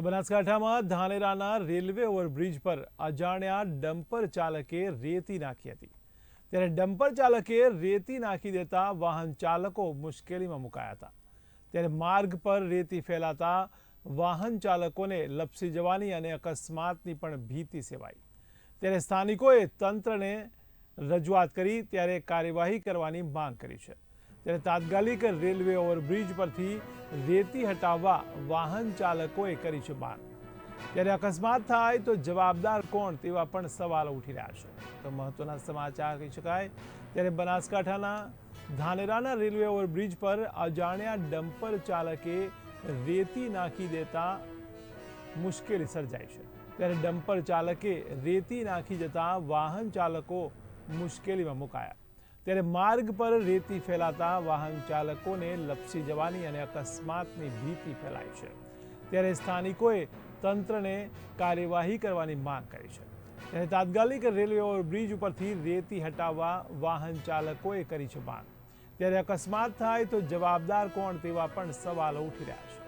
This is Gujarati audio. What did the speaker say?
તો બનાસકાંઠામાં ધાનેરાના રેલવે ઓવરબ્રિજ પર અજાણ્યા ડમ્પર ચાલકે રેતી નાખી હતી. ત્યારે ડમ્પર ચાલકે રેતી નાખી દેતા વાહન ચાલકો મુશ્કેલીમાં મુકાયા હતા. ત્યારે માર્ગ પર રેતી ફેલાતા વાહન ચાલકોને લપસી જવાની અને અકસ્માતની પણ ભીતિ સેવાઈ. ત્યારે સ્થાનિકોએ તંત્રને રજૂઆત કરી ત્યારે કાર્યવાહી કરવાની માંગ કરી છે. ત્યારે તાત્કાલિક રેલવે ઓવરબ્રિજ પરથી રેતી હટાવવા વાહન ચાલકોએ કરી છે માંગ ત્યારે અકસ્માત થાય તો જવાબદાર કોણ તેવા પણ સવાલો ઉઠી રહ્યા છે. તો મહત્વના સમાચાર કહી શકાય. ત્યારે બનાસકાંઠાના ધાનેરાના રેલવે ઓવરબ્રિજ પર અજાણ્યા ડમ્પર ચાલકે રેતી નાખી દેતા મુશ્કેલી સર્જાઈ છે. ત્યારે ડમ્પર ચાલકે રેતી નાખી જતા વાહન ચાલકો મુશ્કેલીમાં મુકાયા. ત્યારે માર્ગ પર રેતી ફેલાતા વાહન ચાલકોને લપસી જવાની અને અકસ્માતની ભીતિ ફેલાઈ છે. ત્યારે સ્થાનિકોએ તંત્રને કાર્યવાહી કરવાની માંગ કરી છે. ત્યારે તાત્કાલિક રેલવે ઓવરબ્રિજ ઉપરથી રેતી હટાવવા વાહન ચાલકોએ કરી છે માંગ. ત્યારે અકસ્માત થાય તો જવાબદાર કોણ તેવા પણ સવાલો ઉઠી રહ્યા છે.